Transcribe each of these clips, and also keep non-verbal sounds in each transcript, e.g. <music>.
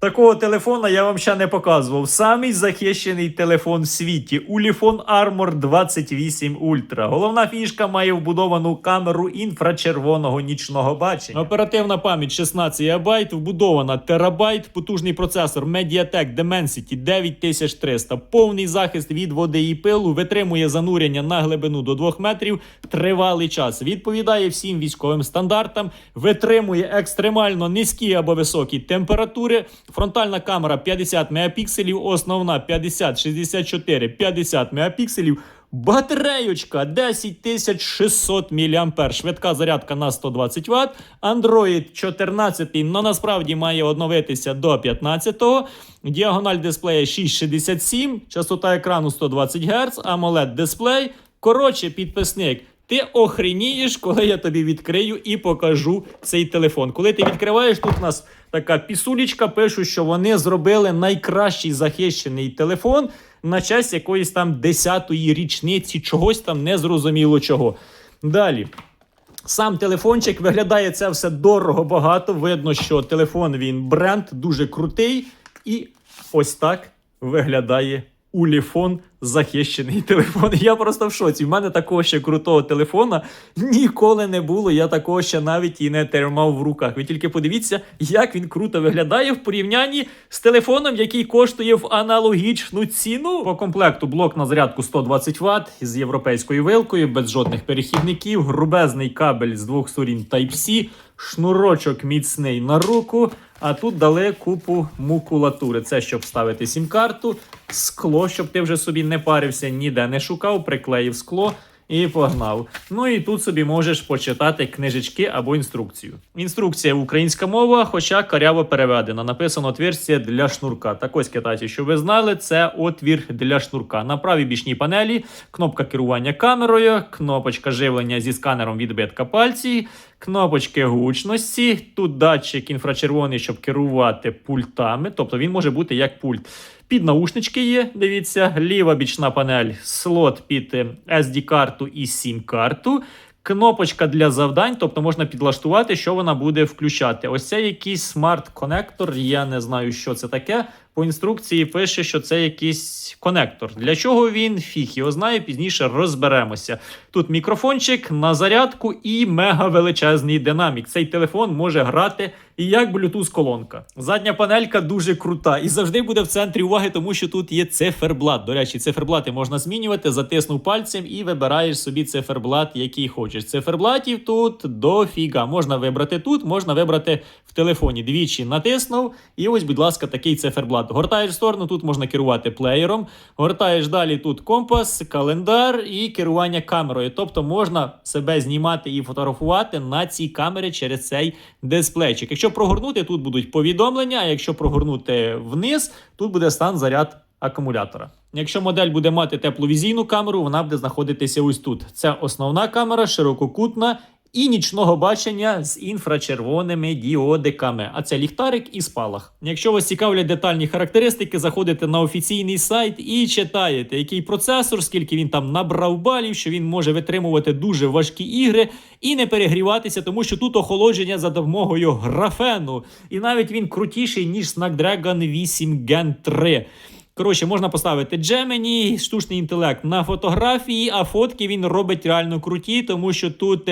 Такого телефона я вам ще не показував. Самий захищений телефон в світі. Ulefone Armor 28 Ultra. Головна фішка має вбудовану камеру інфрачервоного нічного бачення. Оперативна пам'ять 16 ГБ, вбудована терабайт, потужний процесор Mediatek Dimensity 9300, повний захист від води і пилу, витримує занурення на глибину до 2 метрів тривалий час. Відповідає всім військовим стандартам, витримує екстремально низькі або високі температури. Фронтальна камера 50 мегапікселів, основна 50, 64, 50 мегапікселів. Батареючка 10600 мА, швидка зарядка на 120 Вт. Android 14, но насправді має оновитися до 15-го. Діагональ дисплея 667, частота екрану 120 Гц, AMOLED дисплей. Коротше, підписник. Ти охренієш, коли я тобі відкрию і покажу цей телефон. Коли ти відкриваєш, тут у нас така пісулечка, пишуть, що вони зробили найкращий захищений телефон на честь якоїсь там 10-ї річниці, чогось там незрозуміло чого. Далі. Сам телефончик виглядає це все дорого багато. Видно, що телефон він бренд, дуже крутий. І ось так виглядає Уліфон захищений телефон. Я просто в шоці. В мене такого ще крутого телефона ніколи не було. Я такого ще навіть і не тримав в руках. Ви тільки подивіться, як він круто виглядає в порівнянні з телефоном, який коштує в аналогічну ціну. По комплекту блок на зарядку 120 Вт з європейською вилкою, без жодних перехідників, грубезний кабель з двох сторін Type-C, шнурочок міцний на руку. А тут дали купу мукулатури. Це щоб вставити сім-карту, скло, щоб ти вже собі не парився, ніде не шукав, приклеїв скло і погнав. Ну і тут собі можеш почитати книжечки або інструкцію. Інструкція українська мова, хоча каряво переведена. Написано отверстие для шнурка. Так ось китайці, що ви знали, це отвір для шнурка. На правій бічній панелі кнопка керування камерою, кнопочка живлення зі сканером відбитка пальців, кнопочки гучності. Тут датчик інфрачервоний, щоб керувати пультами. Тобто він може бути як пульт. Під наушнички є, дивіться, ліва бічна панель, слот під е, SD-карту і SIM-карту. Кнопочка для завдань, тобто можна підлаштувати, що вона буде включати. Ось це якийсь смарт-конектор. Я не знаю, що це таке. По інструкції пише, що це якийсь конектор. Для чого він? Фіг його знає, пізніше розберемося. Тут мікрофончик на зарядку і мега величезний динамік. Цей телефон може грати і як Bluetooth колонка. Задня панелька дуже крута і завжди буде в центрі уваги, тому що тут є циферблат. До речі, циферблати можна змінювати, затиснув пальцем і вибираєш собі циферблат, який хочеш. Циферблатів тут дофіга. Можна вибрати тут, можна вибрати в телефоні. Двічі натиснув, і ось, будь ласка, такий циферблат. Гортаєш в сторону, тут можна керувати плеєром. Гортаєш далі тут компас, календар і керування камерою. Тобто можна себе знімати і фотографувати на цій камері через цей дисплейчик. Якщо прогорнути, тут будуть повідомлення, а якщо прогорнути вниз, тут буде стан заряд акумулятора. Якщо модель буде мати тепловізійну камеру, вона буде знаходитися ось тут. Це основна камера, ширококутна і нічного бачення з інфрачервоними діодиками. А це ліхтарик і спалах. Якщо вас цікавлять детальні характеристики, заходите на офіційний сайт і читаєте, який процесор, скільки він там набрав балів, що він може витримувати дуже важкі ігри і не перегріватися, тому що тут охолодження за допомогою графену. І навіть він крутіший, ніж Snapdragon 8 Gen 3. Коротше, можна поставити Gemini, штучний інтелект на фотографії, а фотки він робить реально круті, тому що тут.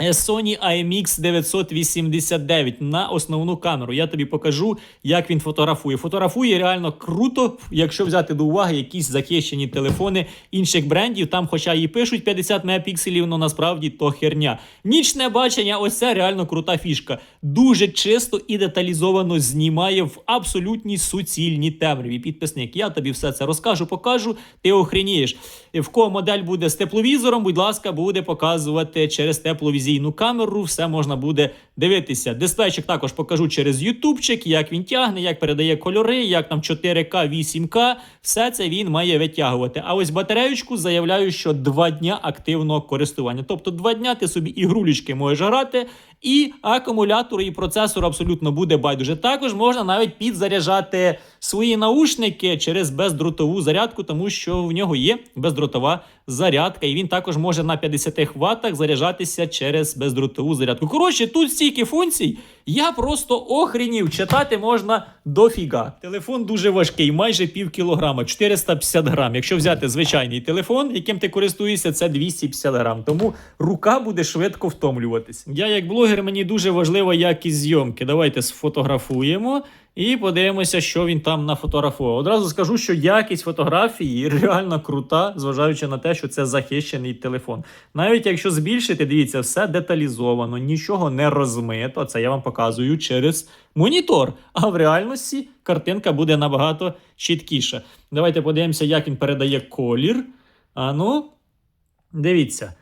Е, Sony IMX 989 на основну камеру. Я тобі покажу, як він фотографує. Фотографує реально круто, якщо взяти до уваги якісь захищені телефони інших брендів. Там, хоча і пишуть 50 мегапікселів, але насправді то херня. Нічне бачення, ось це реально крута фішка. Дуже чисто і деталізовано знімає в абсолютній суцільній темряві. Підписник, я тобі все це розкажу, покажу. Ти охренієш. В кого модель буде з тепловізором, будь ласка, буде показувати через тепловізійну камеру. Все можна буде дивитися. Дисплейчик також покажу через ютубчик, як він тягне, як передає кольори, як там 4К, 8К. Все це він має витягувати. А ось батареючку заявляю, що два дня активного користування. Тобто два дня ти собі ігрулечки можеш грати І акумулятору і процесору абсолютно буде байдуже. Також можна навіть підзаряджати свої наушники через бездротову зарядку, тому що в нього є бездротова зарядка, і він також може на 50 ваттах заряджатися через бездротову зарядку. Коротше, тут стільки функцій. Я просто охренів. Читати можна дофіга. Телефон дуже важкий, майже пів кілограма, 450 грам. Якщо взяти звичайний телефон, яким ти користуєшся, це 250 грам. Тому рука буде швидко втомлюватись. Я, як блогер, мені дуже важлива якість зйомки. Давайте сфотографуємо. І подивимося, що він там нафотографував. Одразу скажу, що якість фотографії реально крута, зважаючи на те, що це захищений телефон. Навіть якщо збільшити, дивіться, все деталізовано, нічого не розмито. Це я вам показую через монітор. А в реальності картинка буде набагато чіткіша. Давайте подивимося, як він передає колір. А ну, дивіться.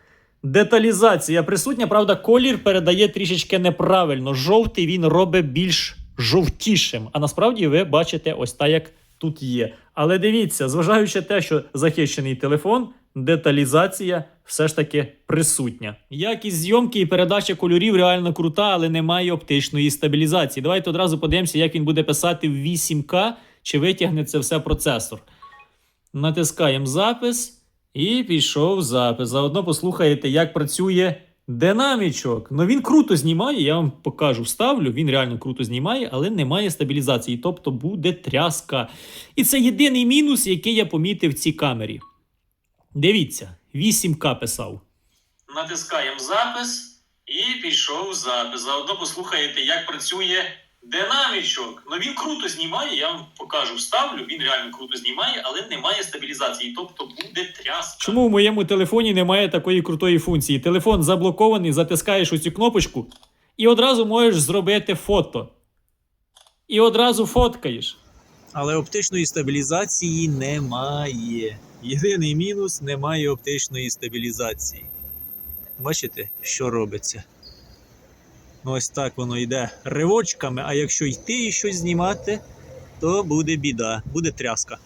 Деталізація присутня, правда, колір передає трішечки неправильно. Жовтий він робить більш жовтішим. А насправді ви бачите ось так, як тут є. Але дивіться, зважаючи те, що захищений телефон, деталізація все ж таки присутня. Якість зйомки і передача кольорів реально крута, але немає оптичної стабілізації. Давайте одразу подивимося, як він буде писати в 8К, чи витягне це все процесор. Натискаємо запис. І пішов запис. Заодно послухаєте, як працює динамічок. Ну він круто знімає, я вам покажу, ставлю. Він реально круто знімає, але немає стабілізації, тобто буде тряска. І це єдиний мінус, який я помітив в цій камері. Дивіться, 8К писав. Натискаємо запис і пішов запис. Заодно послухаєте, як працює динамічок. Ну він круто знімає, я вам покажу, вставлю. Він реально круто знімає, але немає стабілізації, тобто буде тряска. Чому в моєму телефоні немає такої крутої функції? Телефон заблокований, затискаєш оцю кнопочку і одразу можеш зробити фото. І одразу фоткаєш. Але оптичної стабілізації немає. Єдиний мінус немає оптичної стабілізації. Бачите, що робиться? Ну, ось так воно йде ривочками, а якщо йти і щось знімати, то буде біда, буде тряска.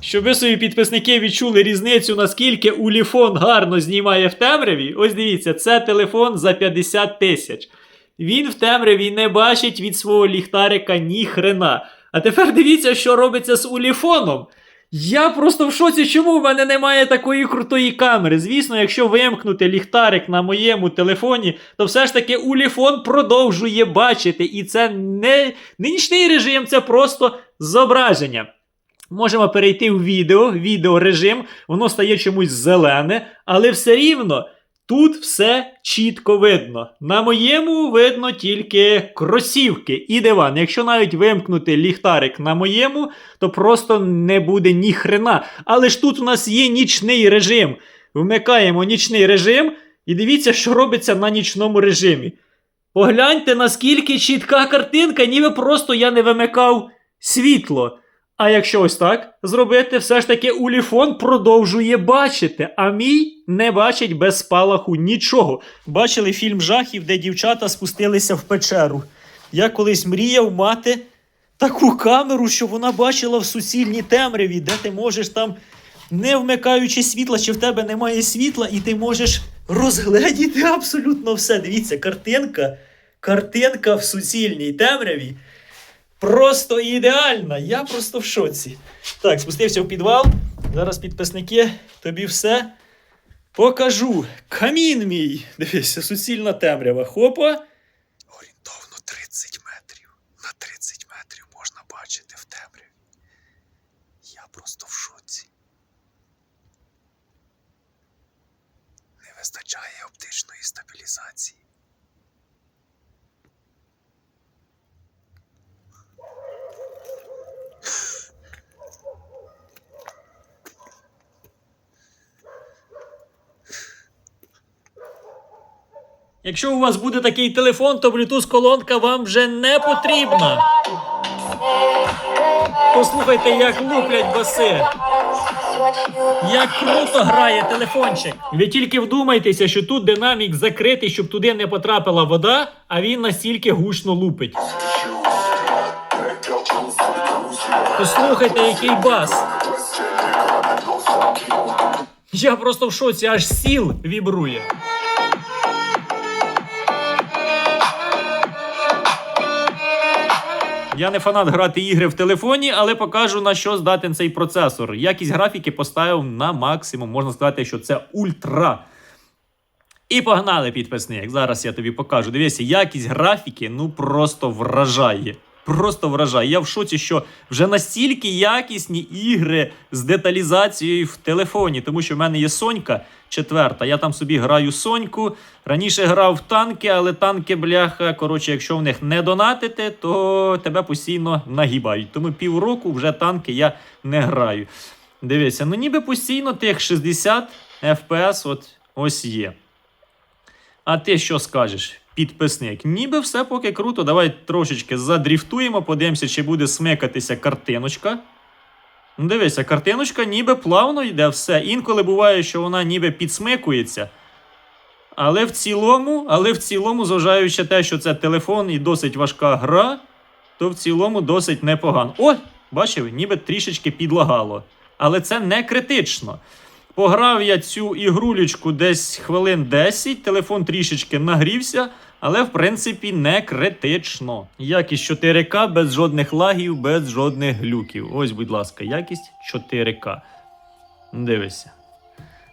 Щоб ви собі підписники відчули різницю, наскільки Уліфон гарно знімає в темряві. Ось дивіться, це телефон за 50 тисяч. Він в темряві не бачить від свого ліхтарика ні хрена. А тепер дивіться, що робиться з Уліфоном. Я просто в шоці, чому в мене немає такої крутої камери. Звісно, якщо вимкнути ліхтарик на моєму телефоні, то все ж таки Уліфон продовжує бачити. І це не, нічний режим, це просто зображення. Можемо перейти в відео, відеорежим, воно стає чомусь зелене, але все рівно тут все чітко видно. На моєму видно тільки кросівки і диван. Якщо навіть вимкнути ліхтарик на моєму, то просто не буде ні хрена. Але ж тут у нас є нічний режим. Вмикаємо нічний режим і дивіться, що робиться на нічному режимі. Погляньте, наскільки чітка картинка, ніби просто я не вимикав світло. А якщо ось так зробити, все ж таки Уліфон продовжує бачити, а мій не бачить без спалаху нічого. Бачили фільм жахів, де дівчата спустилися в печеру. Я колись мріяв мати таку камеру, щоб вона бачила в суцільній темряві, де ти можеш там, не вмикаючи світла, чи в тебе немає світла, і ти можеш розгледіти абсолютно все. Дивіться, картинка, картинка в суцільній темряві. Просто ідеальна. Я просто в шоці. Так, спустився в підвал. Зараз підписники, тобі все покажу. Камін мій. Дивися, суцільна темрява. Хопа. Орієнтовно 30 метрів. На 30 метрів можна бачити в темряві. Я просто в шоці. Не вистачає оптичної стабілізації. Якщо у вас буде такий телефон, то Bluetooth-колонка вам вже не потрібна. Послухайте, як луплять баси. Як круто грає телефончик. Ви тільки вдумайтеся, що тут динамік закритий, щоб туди не потрапила вода, а він настільки гучно лупить. Послухайте, який бас. Я просто в шоці, аж сіл вібрує. Я не фанат грати ігри в телефоні, але покажу на що здатен цей процесор. Якість графіки поставив на максимум. Можна сказати, що це ультра. І погнали, підписник. Зараз я тобі покажу. Дивіться, якість графіки ну просто вражає. Просто вражає. Я в шоці, що вже настільки якісні ігри з деталізацією в телефоні, тому що в мене є Сонька четверта. Я там собі граю Соньку. Раніше грав в танки, але танки, бляха, коротше, якщо в них не донатити, то тебе постійно нагибають. Тому півроку вже танки я не граю. Дивіться, ну ніби постійно тих 60 FPS от ось є. А ти що скажеш, підписник? Ніби все поки круто. Давай трошечки задріфтуємо, подивимося, чи буде смикатися картиночка. Ну, Дивися, картиночка ніби плавно йде все. Інколи буває, що вона ніби підсмикується. Але в цілому, але в цілому, зважаючи те, що це телефон і досить важка гра, то в цілому досить непогано. О, бачив, ніби трішечки підлагало. Але це не критично. Пограв я цю ігрулечку десь хвилин 10, телефон трішечки нагрівся, але в принципі не критично. Якість 4К без жодних лагів, без жодних глюків. Ось, будь ласка, якість 4К. Дивися.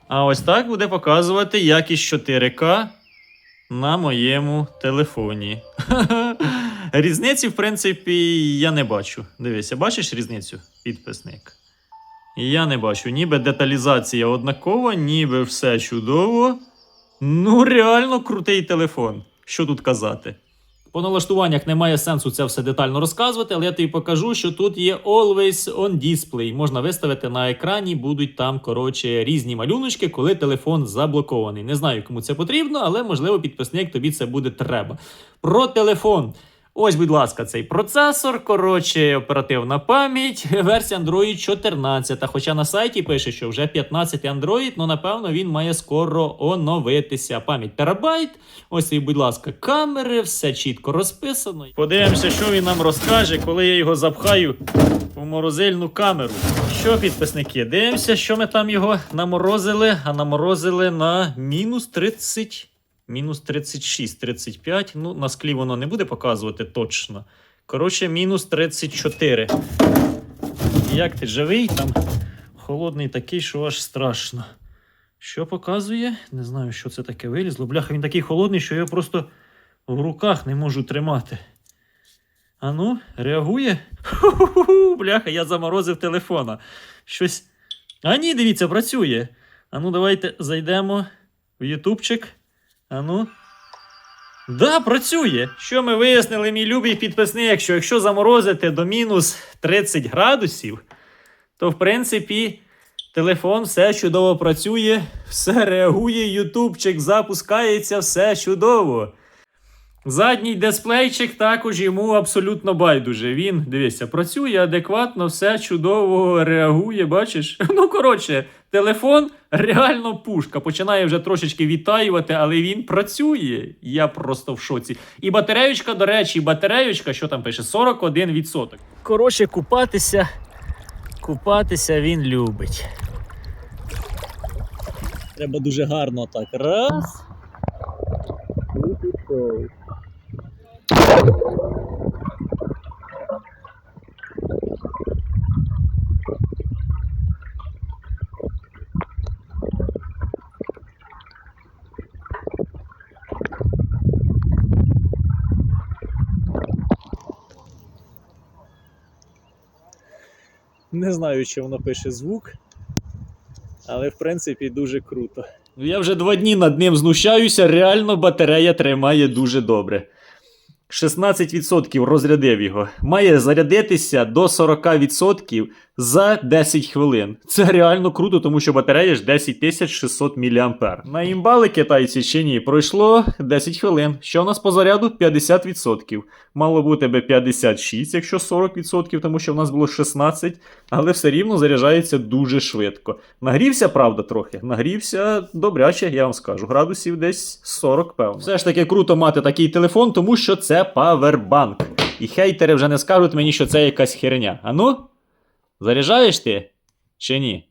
А ось так буде показувати якість 4К на моєму телефоні. <laughs> Різниці, в принципі, я не бачу. Дивися, бачиш різницю, підписник? Я не бачу. Ніби деталізація однакова, ніби все чудово. Ну, реально крутий телефон. Що тут казати? По налаштуваннях немає сенсу це все детально розказувати, але я тобі покажу, що тут є Always on Display. Можна виставити на екрані, будуть там, коротше, різні малюночки, коли телефон заблокований. Не знаю, кому це потрібно, але можливо підписник тобі це буде треба. Про телефон. Ось, будь ласка, цей процесор, коротше, оперативна пам'ять, <laughs> версія Android 14. Хоча на сайті пише, що вже 15 Android, ну напевно він має скоро оновитися. Пам'ять терабайт. Ось і, будь ласка, камери, все чітко розписано. Подивимося, що він нам розкаже, коли я його запхаю у морозильну камеру. Що, підписники, дивимося, що ми там його наморозили, а наморозили на мінус 30. Мінус 36, 35. Ну, на склі воно не буде показувати точно. Коротше, мінус 34. Як ти живий? Там холодний такий, що аж страшно. Що показує? Не знаю, що це таке вилізло. Бляха, він такий холодний, що я його просто в руках не можу тримати. Ану, реагує? Ху-ху-ху, бляха, я заморозив телефона. Щось. А ні, дивіться, працює. Ану, давайте зайдемо в Ютубчик. Ану. Да, працює. Що ми вияснили, мій любий підписник, що якщо заморозити до мінус 30 градусів, то в принципі телефон все чудово працює, все реагує, ютубчик запускається, все чудово. Задній дисплейчик також йому абсолютно байдуже. Він, дивися, працює адекватно, все чудово реагує, бачиш? <laughs> Ну, коротше, телефон реально пушка. Починає вже трошечки відтаювати, але він працює. Я просто в шоці. І батареючка, до речі, батареючка, що там пише, 41%. Коротше, купатися, купатися він любить. Треба дуже гарно так. Раз. І пішов. Не знаю, чи воно пише звук, але в принципі дуже круто. Ну, Я вже два дні над ним знущаюся, реально батарея тримає дуже добре. 16% розрядив його. Має зарядитися до 40% за 10 хвилин. Це реально круто, тому що батарея ж 10600 мА. На імбали китайці чи ні, пройшло 10 хвилин. Що в нас по заряду? 50%. Мало бути би 56, якщо 40%, тому що в нас було 16, але все рівно заряджається дуже швидко. Нагрівся, правда, трохи. Нагрівся добряче, я вам скажу. Градусів десь 40, певно. Все ж таки круто мати такий телефон, тому що це павербанк. І хейтери вже не скажуть мені, що це якась херня. А ну? Заряджаєш ти? Чи ні?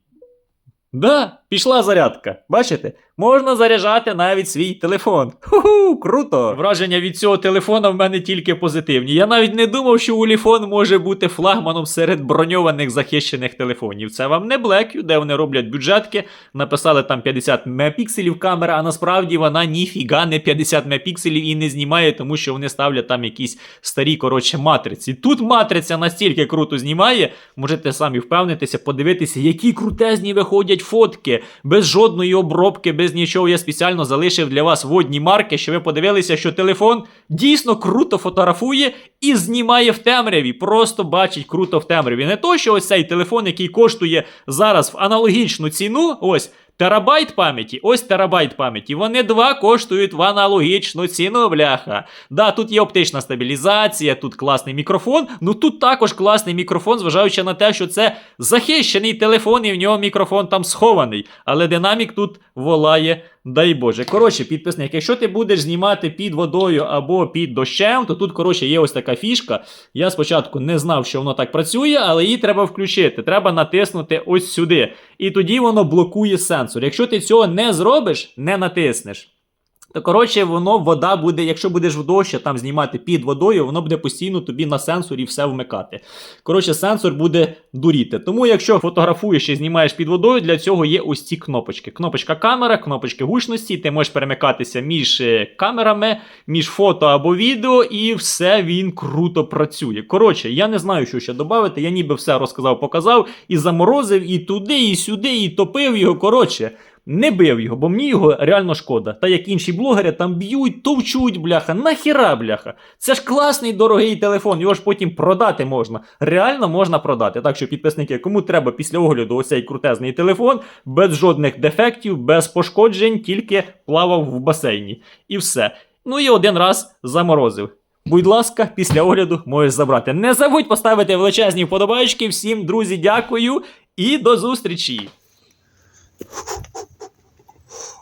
Да, пішла зарядка. Бачите? Можна заряджати навіть свій телефон. Ху-ху, круто! Враження від цього телефона в мене тільки позитивні. Я навіть не думав, що Уліфон може бути флагманом серед броньованих захищених телефонів. Це вам не Blackview, де вони роблять бюджетки, написали там 50 мегапікселів камера, а насправді вона ніфіга не 50 мегапікселів і не знімає, тому що вони ставлять там якісь старі, коротше, матриці. Тут матриця настільки круто знімає, можете самі впевнитися, подивитися, які крутезні виходять фотки, без жодної обробки, без нічого. Я спеціально залишив для вас водні марки, що ви подивилися, що телефон дійсно круто фотографує і знімає в темряві. Просто бачить круто в темряві. Не то, що ось цей телефон, який коштує зараз в аналогічну ціну, ось. Терабайт пам'яті, ось терабайт пам'яті. Вони два коштують в аналогічну ціну, бляха. Да, тут є оптична стабілізація, тут класний мікрофон. Ну тут також класний мікрофон, зважаючи на те, що це захищений телефон, і в нього мікрофон там схований. Але динамік тут волає, дай Боже. Коротше, підписник, якщо ти будеш знімати під водою або під дощем, то тут, коротше, є ось така фішка. Я спочатку не знав, що воно так працює, але її треба включити. Треба натиснути ось сюди. І тоді воно блокує сенсор. Якщо ти цього не зробиш, не натиснеш. То коротше, воно вода буде, якщо будеш в дощі там знімати під водою, воно буде постійно тобі на сенсорі все вмикати. Коротше, сенсор буде дуріти. Тому, якщо фотографуєш і знімаєш під водою, для цього є ось ці кнопочки. Кнопочка камера, кнопочки гучності. Ти можеш перемикатися між е, камерами, між фото або відео, і все він круто працює. Коротше, я не знаю, що ще додати. Я ніби все розказав, показав, і заморозив, і туди, і сюди, і топив його. Коротше. Не бив його, бо мені його реально шкода. Та як інші блогери там б'ють, товчуть, бляха, нахіра, бляха. Це ж класний дорогий телефон, його ж потім продати можна. Реально можна продати. Так що, підписники, кому треба після огляду ось цей крутезний телефон, без жодних дефектів, без пошкоджень, тільки плавав в басейні. І все. Ну і один раз заморозив. Будь ласка, після огляду можеш забрати. Не забудь поставити величезні вподобайки. Всім, друзі, дякую і до зустрічі!